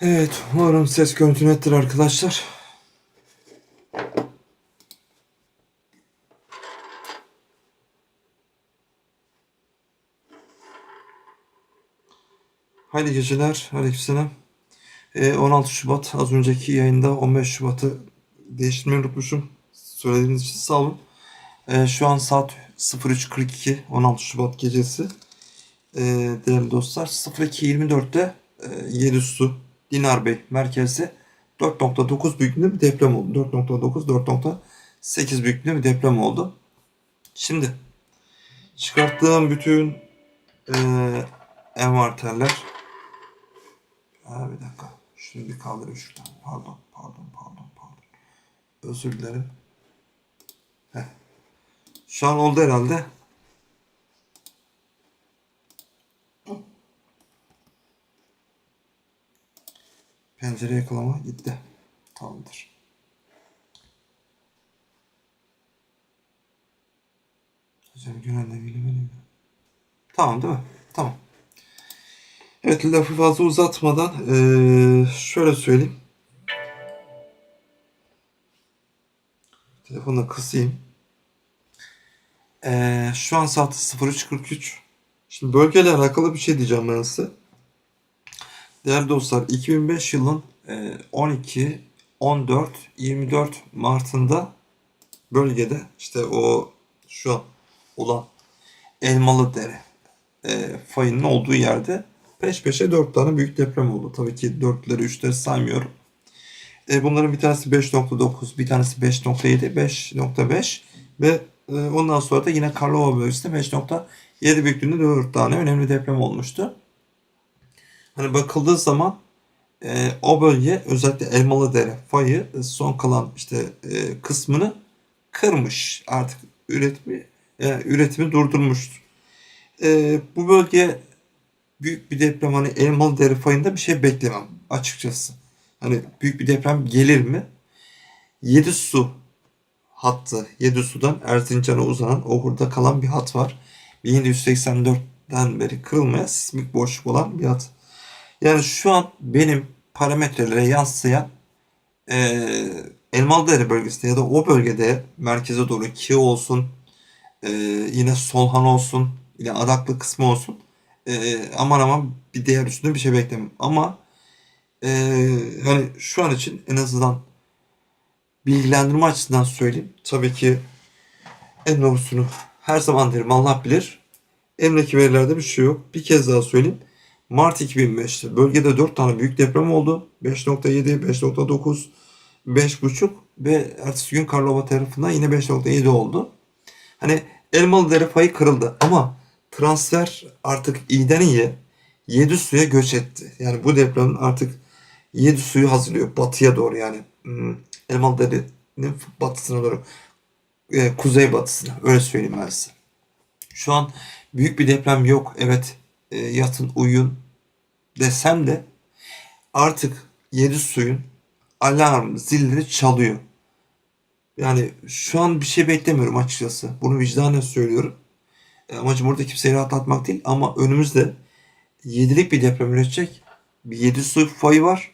Evet, umarım ses görüntü nettir arkadaşlar. Hayırlı geceler, aleykümselam. Ee, 16 Şubat, az önceki yayında 15 Şubat'ı değiştirmeyi unutmuşum. Söylediğiniz için sağ olun. Ee, şu an saat 03.42, 16 Şubat gecesi. Ee, değerli dostlar, 02.24'te e, Yedisu, Dinar Bey merkezde 4.9 büyüklüğünde bir deprem oldu. 4.9, 4.8 büyüklüğünde bir deprem oldu. Şimdi çıkarttığım bütün e, envanterler bir dakika. Şunu bir kaldırayım şuradan. Pardon, pardon, pardon, pardon. Özür dilerim. Heh. Şu an oldu herhalde. Pencere yakalama gitti. Tamamdır. Hocam genelde bilemedim. Tamam değil mi? Tamam. Evet lafı fazla uzatmadan eee, şöyle söyleyeyim. Telefonu kısayım. Eee, şu an saat 03.43. Şimdi bölgeyle alakalı bir şey diyeceğim ben size. Değerli dostlar 2005 yılın eee, 12, 14, 24 Mart'ında bölgede işte o şu an olan Elmalı Dere e, fayının olduğu yerde peş peşe 4 tane büyük deprem oldu. Tabii ki 4'leri 3'leri saymıyorum. E, bunların bir tanesi 5.9, bir tanesi 5.7, 5.5 ve e, ondan sonra da yine Karlova bölgesinde 5.7 büyüklüğünde 4 tane önemli deprem olmuştu. Hani bakıldığı zaman e, o bölge özellikle Elmalıdere fayı e, son kalan işte e, kısmını kırmış. Artık üretimi e, üretimi durdurmuştu. E, bu bölge büyük bir deprem hani Elmalıdere fayında bir şey beklemem açıkçası. Hani büyük bir deprem gelir mi? 7 su hattı. 7 sudan Erzincan'a uzanan o hurda kalan bir hat var. 1784'ten beri kırılmaya sismik boşluk olan bir hat. Yani şu an benim parametrelere yansıyan eee Elmalıdere bölgesinde ya da o bölgede merkeze doğru Ki olsun, eee, yine Solhan olsun, yine Adaklı kısmı olsun. Eee, aman aman bir değer üstünde bir şey beklemem. Ama eee, hani şu an için en azından bilgilendirme açısından söyleyeyim. Tabii ki en doğrusunu her zaman derim Allah bilir. Emreki verilerde bir şey yok. Bir kez daha söyleyeyim. Mart 2005'te bölgede 4 tane büyük deprem oldu. 5.7, 5.9, 5.5 ve ertesi gün Karlova tarafından yine 5.7 oldu. Hani Elmalıdere fayı kırıldı ama transfer artık iyiden iyiye 7 suya göç etti. Yani bu depremin artık 7 suyu hazırlıyor batıya doğru yani. Hmm, Elmalıdere'nin batısına doğru. e, kuzey batısına öyle söyleyeyim ben size. Şu an büyük bir deprem yok. Evet e, yatın uyuyun desem de artık yedi suyun alarm zilleri çalıyor. Yani şu an bir şey beklemiyorum açıkçası. Bunu vicdanen söylüyorum. E, amacım burada kimseyi rahatlatmak değil ama önümüzde yedilik bir deprem üretecek bir yedi su fayı var.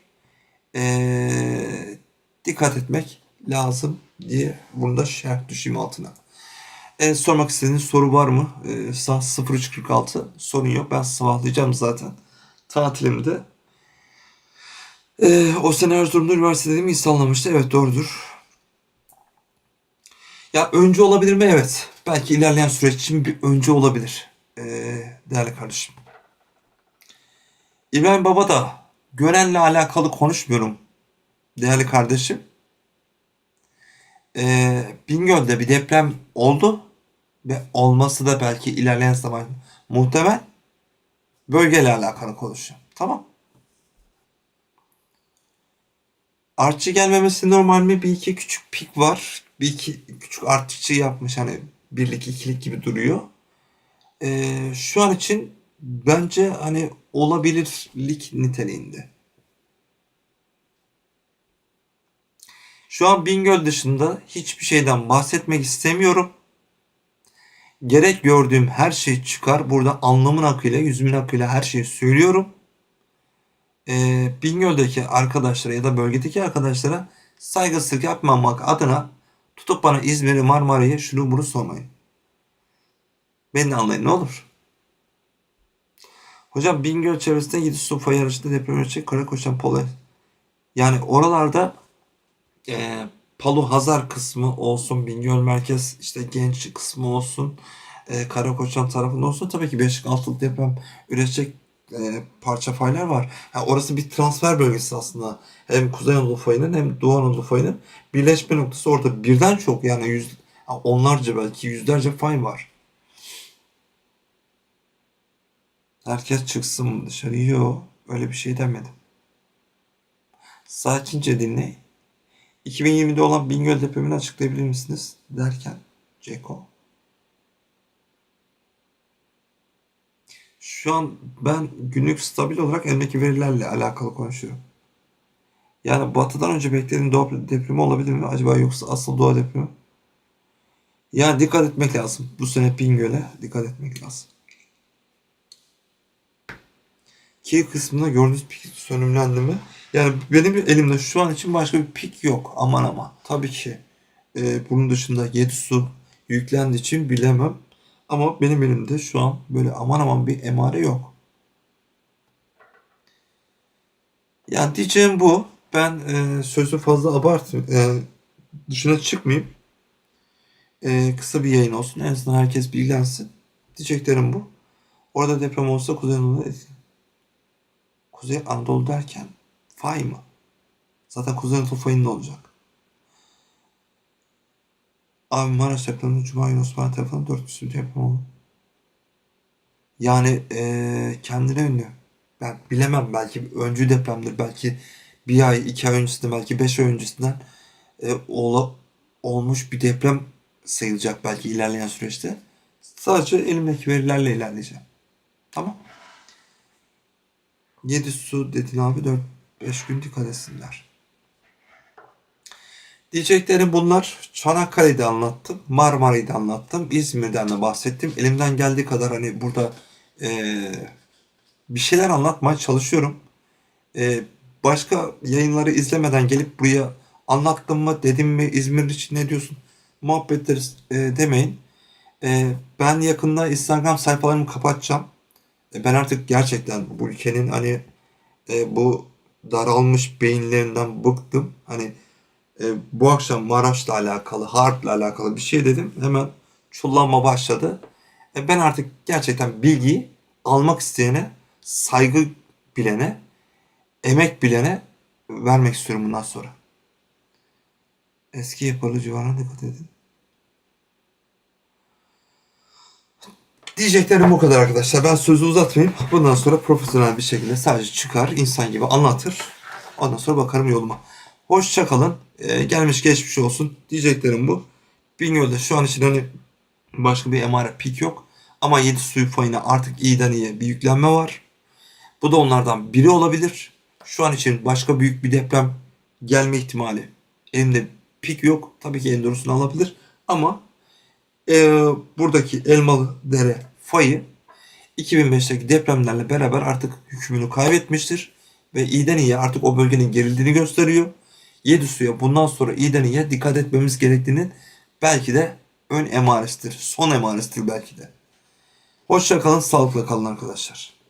E, dikkat etmek lazım diye bunu da şerh düşeyim altına. E, sormak istediğiniz soru var mı? E, saat 03.46 sorun yok. Ben sabahlayacağım zaten. Tatilimde. E, o sene Erzurum'da üniversitede mi insanlamıştı? Evet doğrudur. Ya önce olabilir mi? Evet. Belki ilerleyen süreç için bir önce olabilir. E, değerli kardeşim. İbrahim Baba da Gören'le alakalı konuşmuyorum. Değerli kardeşim. E, Bingöl'de bir deprem oldu ve olması da belki ilerleyen zaman muhtemel bölgeyle alakalı konuşacağım. Tamam. Artçı gelmemesi normal mi? Bir iki küçük pik var. Bir iki küçük artçı yapmış. Hani birlik ikilik gibi duruyor. Ee, şu an için bence hani olabilirlik niteliğinde. Şu an Bingöl dışında hiçbir şeyden bahsetmek istemiyorum. Gerek gördüğüm her şey çıkar. Burada alnımın akıyla, yüzümün akıyla her şeyi söylüyorum. e, Bingöl'deki arkadaşlara ya da bölgedeki arkadaşlara saygısızlık yapmamak adına tutup bana İzmir'i Marmara'yı şunu bunu sormayın. Beni anlayın ne olur. Hocam Bingöl çevresinde 7 su fay aracında deprem ölçek Karakoçan Polo. Yani oralarda e, Palu Hazar kısmı olsun, Bingöl merkez işte genç kısmı olsun, e, Karakoçan tarafında olsun tabii ki 5-6'lık deprem üretecek e, parça faylar var. Ha, orası bir transfer bölgesi aslında. Hem Kuzey Anadolu fayının hem Doğu Anadolu fayının birleşme noktası orada birden çok yani yüz, onlarca belki yüzlerce fay var. Herkes çıksın dışarı? Yok. Öyle bir şey demedim. Sakince dinleyin. 2020'de olan Bingöl depremini açıklayabilir misiniz? Derken Ceko. Şu an ben günlük stabil olarak elimdeki verilerle alakalı konuşuyorum. Yani batıdan önce beklediğim doğa depremi olabilir mi? Acaba yoksa asıl doğa depremi? Yani dikkat etmek lazım. Bu sene Bingöl'e dikkat etmek lazım. Ki kısmında gördüğünüz pik sönümlendi mi? Yani benim elimde şu an için başka bir pik yok. Aman ama. Tabii ki e, bunun dışında 7 su yüklendiği için bilemem. Ama benim elimde şu an böyle aman aman bir emare yok. Yani diyeceğim bu. Ben e, sözü fazla abartayım. E, dışına çıkmayayım. E, kısa bir yayın olsun. En azından herkes bilgilensin. Diyeceklerim bu. Orada deprem olsa Kuzey Anadolu'da. Kuzey Anadolu derken Fay mı? Zaten Kuzey Anadolu fayında olacak. Abi Maraş depreminde Cuma günü Osmanlı tarafından dört küsur deprem oldu. Yani ee, kendine ünlü. Ben bilemem belki öncü depremdir. Belki bir ay, iki ay öncesinden, belki beş ay öncesinden e, ola, olmuş bir deprem sayılacak belki ilerleyen süreçte. Sadece elimdeki verilerle ilerleyeceğim. Tamam. 7 su dedin abi 4 5 günlük kalesinler. Diyeceklerim bunlar. Çanakkale'de anlattım. Marmara'yı da anlattım. İzmir'den de bahsettim. Elimden geldiği kadar hani burada e, bir şeyler anlatmaya çalışıyorum. E, başka yayınları izlemeden gelip buraya anlattım mı dedim mi İzmir için ne diyorsun muhabbetleri e, demeyin. E, ben yakında Instagram sayfalarımı kapatacağım. E, ben artık gerçekten bu ülkenin hani e, bu daralmış beyinlerinden bıktım. Hani e, bu akşam Maraş'la alakalı, Harp'la alakalı bir şey dedim. Hemen çullanma başladı. E, ben artık gerçekten bilgiyi almak isteyene, saygı bilene, emek bilene vermek istiyorum bundan sonra. Eski yapılı civarına dikkat edin. Diyeceklerim bu kadar arkadaşlar. Ben sözü uzatmayayım. Bundan sonra profesyonel bir şekilde sadece çıkar, insan gibi anlatır. Ondan sonra bakarım yoluma. Hoşça kalın. Ee, gelmiş geçmiş olsun. Diyeceklerim bu. Bingöl'de şu an için hani başka bir emare pik yok. Ama 7 suyu fayına artık iyiden iyiye bir yüklenme var. Bu da onlardan biri olabilir. Şu an için başka büyük bir deprem gelme ihtimali. Elimde pik yok. Tabii ki en doğrusunu alabilir. Ama e, buradaki Elmalı Dere fayı 2005'teki depremlerle beraber artık hükmünü kaybetmiştir. Ve iyiden iyiye artık o bölgenin gerildiğini gösteriyor. Yedi suya bundan sonra iyiden iyiye dikkat etmemiz gerektiğinin belki de ön emaresidir. Son emaresidir belki de. Hoşça kalın, sağlıkla kalın arkadaşlar.